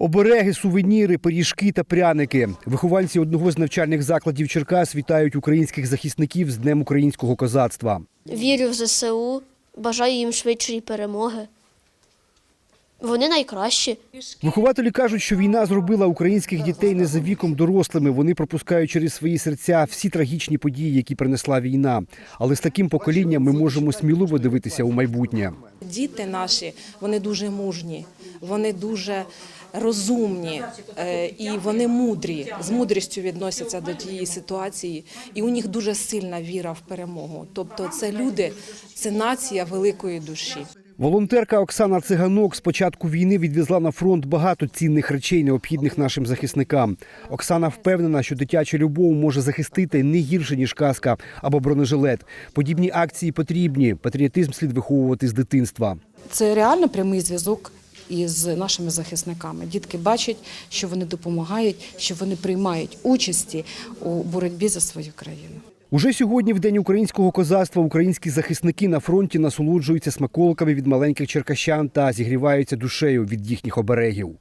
Обереги, сувеніри, пиріжки та пряники. Вихованці одного з навчальних закладів Черкас вітають українських захисників з Днем українського козацтва. Вірю в ЗСУ, бажаю їм швидшої перемоги. Вони найкращі. Вихователі кажуть, що війна зробила українських дітей не за віком дорослими. Вони пропускають через свої серця всі трагічні події, які принесла війна. Але з таким поколінням ми можемо сміливо дивитися у майбутнє. Діти наші вони дуже мужні, вони дуже розумні е, і вони мудрі, з мудрістю відносяться до тієї ситуації, і у них дуже сильна віра в перемогу. Тобто, це люди, це нація великої душі. Волонтерка Оксана Циганок з початку війни відвезла на фронт багато цінних речей, необхідних нашим захисникам. Оксана впевнена, що дитяча любов може захистити не гірше ніж каска або бронежилет. Подібні акції потрібні. Патріотизм слід виховувати з дитинства. Це реально прямий зв'язок із нашими захисниками. Дітки бачать, що вони допомагають, що вони приймають участі у боротьбі за свою країну. Уже сьогодні, в день українського козацтва, українські захисники на фронті насолоджуються смаколиками від маленьких черкащан та зігріваються душею від їхніх оберегів.